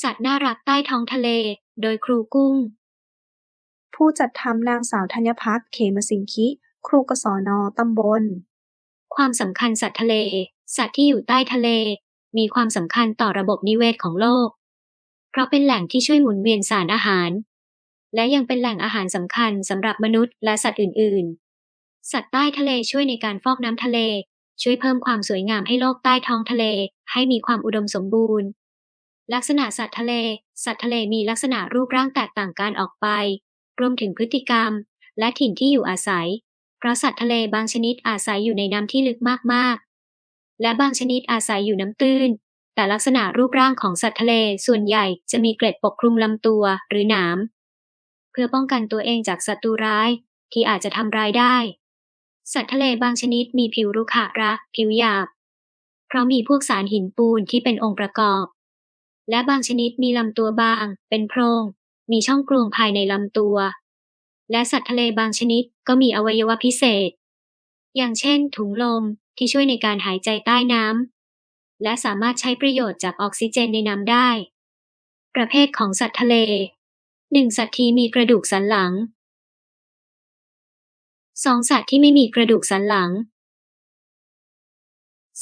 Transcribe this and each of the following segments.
สัตว์น่ารักใต้ท้องทะเล โดยครูกุ้ง ผู้จัดทำนางสาวธัญพักษ์เขมสิงคิ ครูกศนตำบล ความสำคัญสัตว์ทะเล สัตว์ที่อยู่ใต้ทะเล มีความสำคัญต่อระบบนิเวศของโลก เพราะเป็นแหล่งที่ช่วยหมุนเวียนสารอาหาร และยังเป็นแหล่งอาหารสำคัญสำหรับมนุษย์และสัตว์อื่น ๆ สัตว์ใต้ทะเลช่วยในการฟอกน้ำทะเล ช่วยเพิ่มความสวยงามให้โลกใต้ท้องทะเล ให้มีความอุดมสมบูรณ์ ลักษณะสัตว์ทะเล สัตว์ทะเลมีลักษณะรูปร่างแตกต่างกันออกไป รวมถึงพฤติกรรม และถิ่นที่อยู่อาศัย เพราะสัตว์ทะเลบางชนิดอาศัยอยู่ในน้ำที่ลึกมากๆ และบางชนิดอาศัยอยู่น้ำตื้น แต่ลักษณะรูปร่างของสัตว์ทะเลส่วนใหญ่จะมีเกล็ดปกคลุมลำตัวหรือหนาม เพื่อป้องกันตัวเองจากศัตรูร้ายที่อาจจะทำร้ายได้ สัตว์ทะเลบางชนิดมีผิวรุขระผิวหยาบ เพราะมีพวกสารหินปูนที่เป็นองค์ประกอบ และบางชนิดมีลำตัวบาง เป็นโพรง มีช่องกลวงภายในลำตัว และสัตว์ทะเลบางชนิดก็มีอวัยวะพิเศษ อย่างเช่น ถุงลมที่ช่วยในการหายใจใต้น้ำและสามารถใช้ประโยชน์จากออกซิเจนในน้ำได้ ประเภทของสัตว์ทะเลหนึ่งสัตว์ที่มีกระดูกสันหลังสองสัตว์ที่ไม่มีกระดูกสันหลัง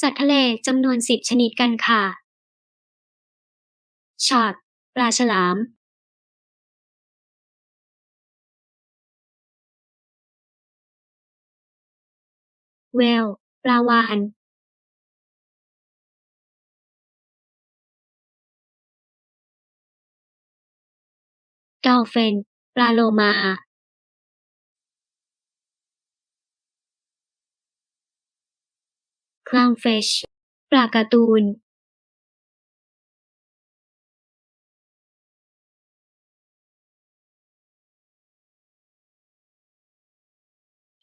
สัตว์ทะเลจำนวนสิบชนิดกันค่ะ ชอตปลาฉลามเวลปลาวาฬดอลฟินปลาโลมาคลาวน์ฟิชปลาการ์ตูน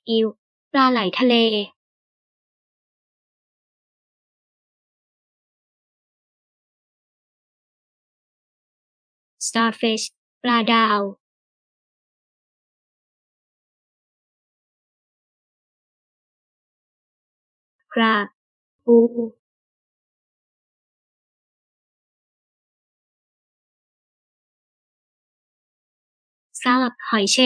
อีลปลาไหลทะเล starfish ปลาดาว crab ปู scallop หอยเช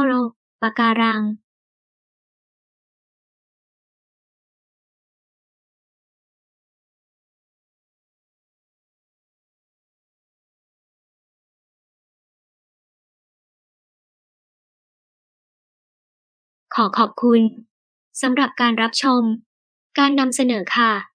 ลล์ coral ปะการังขอขอบคุณสำหรับการรับชม การนำเสนอค่ะ